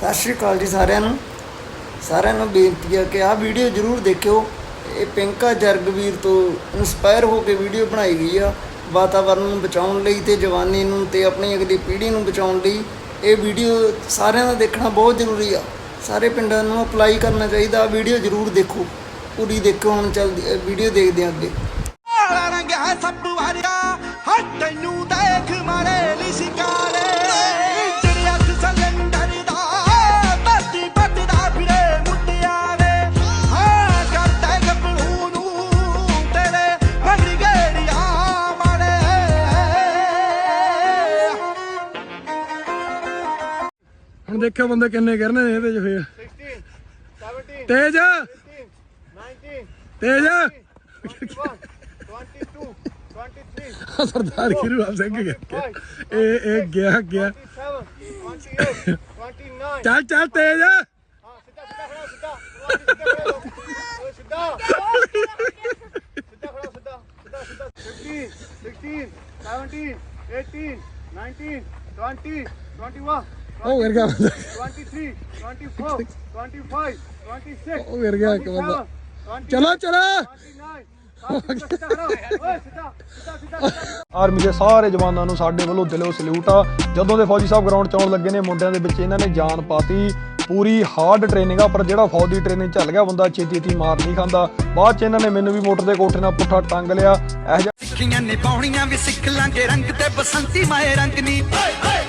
ਸਤਿ ਸ਼੍ਰੀ ਅਕਾਲ ਜੀ ਸਾਰਿਆਂ ਨੂੰ। ਸਾਰਿਆਂ ਨੂੰ ਬੇਨਤੀ ਹੈ ਕਿ ਆਹ ਵੀਡੀਓ ਜਰੂਰ ਦੇਖਿਓ। ਇਹ ਪਿੰਕਾ ਜਰਗਵੀਰ ਤੋਂ ਇਨਸਪਾਇਰ ਹੋ ਕੇ ਵੀਡੀਓ ਬਣਾਈ ਗਈ ਆ। ਵਾਤਾਵਰਣ ਨੂੰ ਬਚਾਉਣ ਲਈ ਤੇ ਜਵਾਨੀ ਨੂੰ ਤੇ ਆਪਣੀ ਅਗਲੀ ਪੀੜ੍ਹੀ ਨੂੰ ਬਚਾਉਣ ਲਈ ਇਹ ਵੀਡੀਓ ਸਾਰਿਆਂ ਦਾ ਦੇਖਣਾ ਬਹੁਤ ਜ਼ਰੂਰੀ ਆ। ਸਾਰੇ ਪਿੰਡਾਂ ਨੂੰ ਅਪਲਾਈ ਕਰਨਾ ਚਾਹੀਦਾ। ਵੀਡੀਓ ਜਰੂਰ ਦੇਖੋ। ਪੂਰੀ ਦੇਖੋ ਹੁਣ ਚੱਲਦੀ ਵੀਡੀਓ ਦੇਖਦੇ ਹਾਂ ਅੱਗੇ। ਰੰਗ ਹੈ ਸੱਪ ਵਾਰਿਆ। ਹੱਟ ਤੈਨੂੰ ਦੇਖ ਮਾਰੇ। ਦੇਖਿਓ ਬੰਦੇ ਕਿੰਨੇ ਗਿਰਨੇ ਨੇ ਇਹਦੇ ਚ ਫੇਰ 16 17 ਤੇਜ 19 ਤੇਜ 22 23 ਸਰਦਾਰ ਗਿਰੂ ਸਿੰਘ ਗਿਆ ਇਹ ਇਹ ਗਿਆ ਗਿਆ 27 29 ਚੱਲ ਚੱਲ ਤੇਜ ਹਾਂ ਸਿੱਧਾ ਸਿੱਧਾ ਖੜਾ ਸਿੱਧਾ ਸਿੱਧਾ ਖੜਾ ਸਿੱਧਾ ਸਿੱਧਾ ਸਿੱਧਾ 15 16 17 18 19 20 21 ਉਹ ਗਿਰ ਗਿਆ ਬੰਦਾ 23 24 25 26 ਉਹ ਗਿਰ ਗਿਆ ਇੱਕ ਬੰਦਾ ਚਲੋ ਚਲੋ ਆਰਮੀ ਦੇ ਸਾਰੇ ਜਵਾਨਾਂ ਨੂੰ ਸਾਡੇ ਵੱਲੋਂ ਦਿਲੋਂ ਸਲੂਟ ਆ ਜਦੋਂ ਦੇ ਫੌਜੀ ਸਾਹਿਬ ਗਰਾਊਂਡ ਚ ਆਉਣ ਲੱਗੇ ਨੇ ਮੁੰਡਿਆਂ ਦੇ ਵਿੱਚ ਇਹਨਾਂ ਨੇ ਜਾਨ ਪਾਤੀ ਪੂਰੀ ਹਾਰਡ ਟ੍ਰੇਨਿੰਗ ਆ, ਪਰ ਜਿਹੜਾ ਫੌਜ ਦੀ ਟ੍ਰੇਨਿੰਗ ਚੱਲ ਗਿਆ, ਬੰਦਾ ਛੇਤੀ ਛੇਤੀ ਮਾਰ ਨਹੀਂ ਖਾਂਦਾ। ਬਾਅਦ ਚ ਇਹਨਾਂ ਨੇ ਮੈਨੂੰ ਵੀ ਮੋਟਰ ਦੇ ਕੋਠੇ ਨਾਲ ਪੁੱਠਾ ਟੰਗ ਲਿਆ। ਇਹ ਜਿਹਾ ਸਿੱਖੀਆਂ ਨਿਭਾਉਣੀਆਂ ਵੀ ਸਿੱਖ ਲਾਂਗੇ ਰੰਗ ਤੇ ਬਸੰਤੀ ਮਾਏ ਰੰਗ ਨੀ।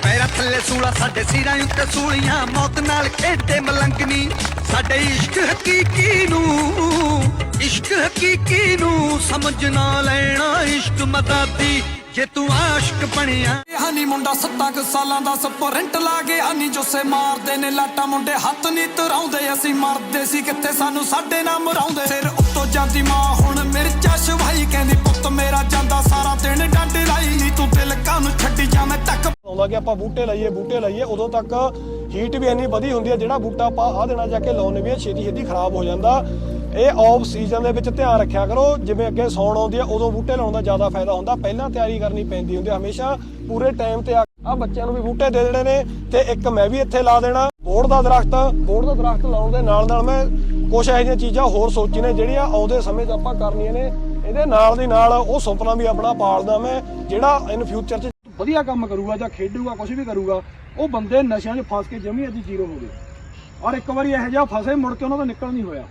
ਪੈਰਾਂ ਥੱਲੇ ਸੂਲਾ, ਸਾਡੇ ਸਿਰਾਂ ਉੱਤੇ ਸੂਲੀਆਂ, ਮੌਤ ਨਾਲ ਖੇਡਦੇ ਮਲੰਗਨੀ ਸਾਡੇ ਇਸ਼ਕ ਹਕੀਕੀ ਨੂੰ, ਇਸ਼ਕ ਹਕੀਕੀ ਨੂੰ ਸਮਝ ਨਾ ਲੈਣਾ ਇਸ਼ਕ ਮਦਾਦੀ। ਜੇ ਤੂੰ ਆਸ਼ਕ ਬਣਿਆ। ਹਾਨੀ ਮੁੰਡਾ ਸੱਤਾਂ ਕੁ ਸਾਲਾਂ ਦਾ ਸਪਰਿੰਟ ਲਾ ਕੇ ਹਾਨੀ ਜੋਸੇ ਮਾਰਦੇ ਨੇ ਲਾਟਾ ਮੁੰਡੇ ਹੱਥ ਨਹੀਂ ਤਰਾਉਂਦੇ ਅਸੀਂ ਮਰਦੇ ਸੀ ਕਿੱਥੇ ਸਾਨੂੰ ਸਾਡੇ ਨਾਲ ਮਰਾਉਂਦੇ ਸਿਰ ਉੱਤੋਂ ਜਾਂਦੀ ਮਾਂ ਹੁਣ ਮਿਰਚਾ ਸ਼ਵਾਈ ਕਹਿੰਦੀ ਪੁੱਤ ਮੇਰਾ ਜਾਂਦਾ ਸਾਰਾ ਦਿਨ ਡੰਡ ਲਾਈ ਨੀ ਤੂੰ ਦਿਲ ਕਾਨੂੰ ਛੱਡੀ ਜਾਵੇਂ ਤੱਕ ਆਉਂਦਾ ਕਿ ਆਪਾਂ ਬੂਟੇ ਲਾਈਏ ਬੂਟੇ ਲਾਈਏ ਉਦੋਂ ਤੱਕ ਹੀਟ ਵੀ ਇੰਨੀ ਵਧੀ ਹੁੰਦੀ ਹੈ ਜਿਹੜਾ ਬੂਟਾ ਆਪਾਂ ਆਹ ਦੇਣਾ ਜਾ ਕੇ ਲਾਉਣੇ ਵੀ ਛੇਤੀ ਛੇਤੀ ਖਰਾਬ ਹੋ ਜਾਂਦਾ। ਇਹ ਆਫ ਸੀਜ਼ਨ ਦੇ ਵਿੱਚ ਧਿਆਨ ਰੱਖਿਆ ਕਰੋ, ਜਿਵੇਂ ਅੱਗੇ ਸੌਣ ਆਉਂਦੀ ਹੈ ਉਦੋਂ ਬੂਟੇ ਲਾਉਣ ਦਾ ਜ਼ਿਆਦਾ ਫਾਇਦਾ ਹੁੰਦਾ। ਪਹਿਲਾਂ ਤਿਆਰੀ ਕਰਨੀ ਪੈਂਦੀ ਹੁੰਦੀ ਹਮੇਸ਼ਾ ਪੂਰੇ ਟਾਈਮ ਤੇ ਆ ਬੱਚਿਆਂ ਨੂੰ ਵੀ ਬੂਟੇ ਦੇ ਦੇਣੇ ਨੇ, ਤੇ ਇੱਕ ਮੈਂ ਵੀ ਇੱਥੇ ਲਾ ਦੇਣਾ। ਬੋਰਡ ਦਾ ਦਰਖਤ ਬੋਰਡ ਦਾ ਦਰਖਤ ਲਾਉਣ ਦੇ ਨਾਲ ਨਾਲ ਮੈਂ ਕੁਝ ਇਹੋ ਜਿਹੀਆਂ ਚੀਜ਼ਾਂ ਹੋਰ ਸੋਚੀ ਨੇ, ਜਿਹੜੀਆਂ ਆਉਂਦੇ ਸਮੇਂ 'ਚ ਆਪਾਂ ਕਰਨੀਆਂ ਨੇ। ਇਹਦੇ ਨਾਲ ਦੀ ਨਾਲ ਉਹ ਸੁਪਨਾ ਵੀ ਆਪਣਾ ਪਾਲਦਾ ਮੈਂ, ਜਿਹੜਾ ਇਨ ਫਿਊਚਰ 'ਚ ਵਧੀਆ ਕੰਮ ਕਰੂਗਾ ਜਾਂ ਖੇਡੂਗਾ ਕੁਝ ਵੀ ਕਰੂਗਾ, ਉਹ ਬੰਦੇ ਨਸ਼ਿਆਂ 'ਚ ਫਸ ਕੇ ਜਮੀ ਅੱਜ ਜ਼ੀਰੋ ਹੋ ਗਏ। ਔਰ ਇੱਕ ਵਾਰੀ ਇਹੋ ਜਿਹਾ ਫਸੇ ਮੁੜ ਕੇ ਉਹਨਾਂ ਦਾ ਨਿਕਲ ਨਹੀਂ ਹੋਇਆ।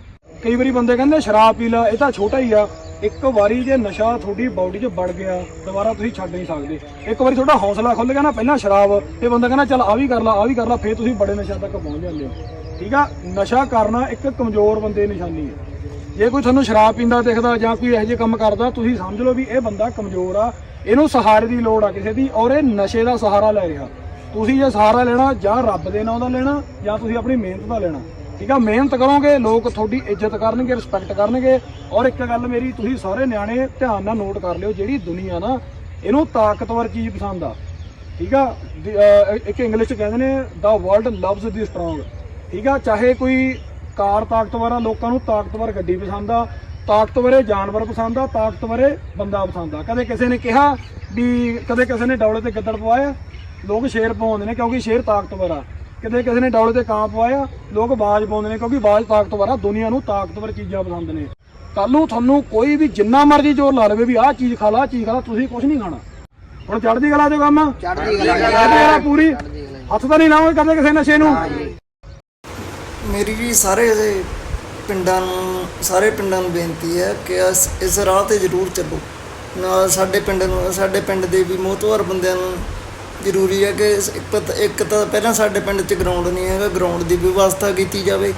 ਕਈ ਵਾਰੀ ਬੰਦੇ ਕਹਿੰਦੇ ਸ਼ਰਾਬ ਪੀ ਲਾ, ਇਹ ਤਾਂ ਛੋਟਾ ਹੀ ਆ। ਇੱਕ ਵਾਰੀ ਜੇ ਨਸ਼ਾ ਤੁਹਾਡੀ ਬਾਡੀ 'ਚ ਵੜ ਗਿਆ, ਦੁਬਾਰਾ ਤੁਸੀਂ ਛੱਡ ਨਹੀਂ ਸਕਦੇ। ਇੱਕ ਵਾਰੀ ਤੁਹਾਡਾ ਹੌਸਲਾ ਖੁੱਲ ਗਿਆ ਨਾ, ਪਹਿਲਾਂ ਸ਼ਰਾਬ ਤੇ ਬੰਦਾ ਕਹਿੰਦਾ, ਚੱਲ ਆ ਵੀ ਕਰ ਲਾ ਆ ਵੀ ਕਰ ਲਾ, ਫੇਰ ਤੁਸੀਂ ਬੜੇ ਨਸ਼ਾ ਤੱਕ ਪਹੁੰਚ ਜਾਂਦੇ ਹੋ। ਠੀਕ ਆ? ਨਸ਼ਾ ਕਰਨਾ ਇੱਕ ਕਮਜ਼ੋਰ ਬੰਦੇ ਦੀ ਨਿਸ਼ਾਨੀ ਹੈ। ਜੇ ਕੋਈ ਤੁਹਾਨੂੰ ਸ਼ਰਾਬ ਪੀਂਦਾ ਦਿਖਦਾ ਜਾਂ ਕੋਈ ਇਹੋ ਜਿਹੇ ਕੰਮ ਕਰਦਾ, ਤੁਸੀਂ ਸਮਝ ਲਓ ਵੀ ਇਹ ਬੰਦਾ ਕਮਜ਼ੋਰ ਆ, ਇਹਨੂੰ ਸਹਾਰੇ ਦੀ ਲੋੜ ਆ ਕਿਸੇ ਦੀ, ਔਰ ਇਹ ਨਸ਼ੇ ਦਾ ਸਹਾਰਾ ਲੈ ਰਿਹਾ। ਤੁਸੀਂ ਜੇ ਸਹਾਰਾ ਲੈਣਾ ਜਾਂ ਰੱਬ ਦੇ ਨਾਂ ਦਾ ਲੈਣਾ ਜਾਂ ਤੁਸੀਂ ਆਪਣੀ ਮਿਹਨਤ ਦਾ ਲੈਣਾ ਠੀਕ ਆ, ਮਿਹਨਤ ਕਰੋਗੇ, ਲੋਕ ਤੁਹਾਡੀ ਇੱਜ਼ਤ ਕਰਨਗੇ ਰਿਸਪੈਕਟ ਕਰਨਗੇ। ਔਰ ਇੱਕ ਗੱਲ ਮੇਰੀ, ਤੁਸੀਂ ਸਾਰੇ ਨਿਆਣੇ ਧਿਆਨ ਨਾਲ ਨੋਟ ਕਰ ਲਿਓ, ਜਿਹੜੀ ਦੁਨੀਆ ਨਾ, ਇਹਨੂੰ ਤਾਕਤਵਰ ਚੀਜ਼ ਪਸੰਦ ਆ। ਠੀਕ ਆ ਇੱਕ ਇੰਗਲਿਸ਼ ਚ ਕਹਿੰਦੇ ਨੇ the world loves the strong ਠੀਕ ਆ, ਚਾਹੇ ਕੋਈ ਕਾਰ ਤਾਕਤਵਰ ਆ, ਲੋਕਾਂ ਨੂੰ ਤਾਕਤਵਰ ਗੱਡੀ ਪਸੰਦ ਆ, ਤਾਕਤਵਰੇ ਜਾਨਵਰ ਪਸੰਦ ਆ, ਤਾਕਤਵਰੇ ਬੰਦਾ ਪਸੰਦ ਆ। ਕਦੇ ਕਿਸੇ ਨੇ ਕਿਹਾ ਵੀ, ਕਦੇ ਕਿਸੇ ਨੇ ਡੌਲੇ ਤੇ ਗੱਦੜ ਪਵਾਇਆ, ਲੋਕ ਸ਼ੇਰ ਪਵਾਉਂਦੇ ਨੇ ਕਿਉਂਕਿ ਸ਼ੇਰ ਤਾਕਤਵਰ ਆ। ਕਦੇ ਕਿਸੇ ਨੇ ਡੌਲੇ ਤੇ ਕਾਂ ਪਵਾਇਆ ਲੋਕ ਬਾਜ ਪਾਉਂਦੇ ਨੇ ਕਿਉਂਕਿ ਬਾਜ ਤਾਕਤਵਰ ਆ ਦੁਨੀਆ ਨੂੰ ਤਾਕਤਵਰ ਚੀਜ਼ਾਂ ਪਸੰਦ ਨੇ। ਕੱਲ ਨੂੰ ਤੁਹਾਨੂੰ ਕੋਈ ਵੀ ਜਿੰਨਾ ਮਰਜ਼ੀ ਜ਼ੋਰ ਲਾ ਲਵੇ ਵੀ ਆਹ ਚੀਜ਼ ਖਾ ਲਾ ਆਹ ਚੀਜ਼ ਖਾ ਲਾ ਤੁਸੀਂ ਕੁਝ ਨਹੀਂ ਖਾਣਾ। ਹੁਣ ਚੜ੍ਹਦੀ ਕਲਾ ਦੇ ਕੰਮ ਚੜ੍ਹਦੀ ਚੜ੍ਹਦੀ ਕਲਾ ਪੂਰੀ। ਹੱਥ ਤਾਂ ਨਹੀਂ ਲਾਉਂਗੇ ਕਰਦੇ ਕਿਸੇ ਨਸ਼ੇ ਨੂੰ। ਮੇਰੀ ਜੀ ਸਾਰੇ ਇਹਦੇ ਪਿੰਡਾਂ ਨੂੰ ਸਾਰੇ ਪਿੰਡਾਂ ਨੂੰ ਬੇਨਤੀ ਹੈ ਕਿ ਇਸ ਇਸ ਰਾਹ ਤੇ ਜ਼ਰੂਰ ਚੱਲੋ। ਨਾਲ ਸਾਡੇ ਪਿੰਡ ਨੂੰ ਸਾਡੇ ਪਿੰਡ ਦੇ ਵੀ ਮੋਤਵਰ ਬੰਦਿਆਂ ਨੂੰ ਜ਼ਰੂਰੀ ਹੈ ਕਿ ਇੱਕ ਤਾਂ ਇੱਕ ਤਾਂ ਪਹਿਲਾਂ ਸਾਡੇ ਪਿੰਡ 'ਚ ਗਰਾਊਂਡ ਨਹੀਂ ਹੈਗਾ ਗਰਾਊਂਡ ਦੀ ਵਿਵਸਥਾ ਕੀਤੀ ਜਾਵੇ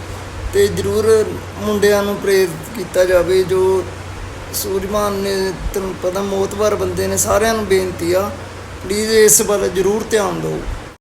ਤੇ ਜ਼ਰੂਰ ਮੁੰਡਿਆਂ ਨੂੰ ਪ੍ਰੇਰਿਤ ਕੀਤਾ ਜਾਵੇ, ਜੋ ਸੂਰਜਮਾਨ ਨੇ ਤੁਹਾਨੂੰ ਪਤਾ ਮੋਤਵਰ ਬੰਦੇ ਨੇ, ਸਾਰਿਆਂ ਨੂੰ ਬੇਨਤੀ ਆ ਪਲੀਜ਼ ਇਸ ਵੱਲ ਜ਼ਰੂਰ ਧਿਆਨ ਦਿਓ।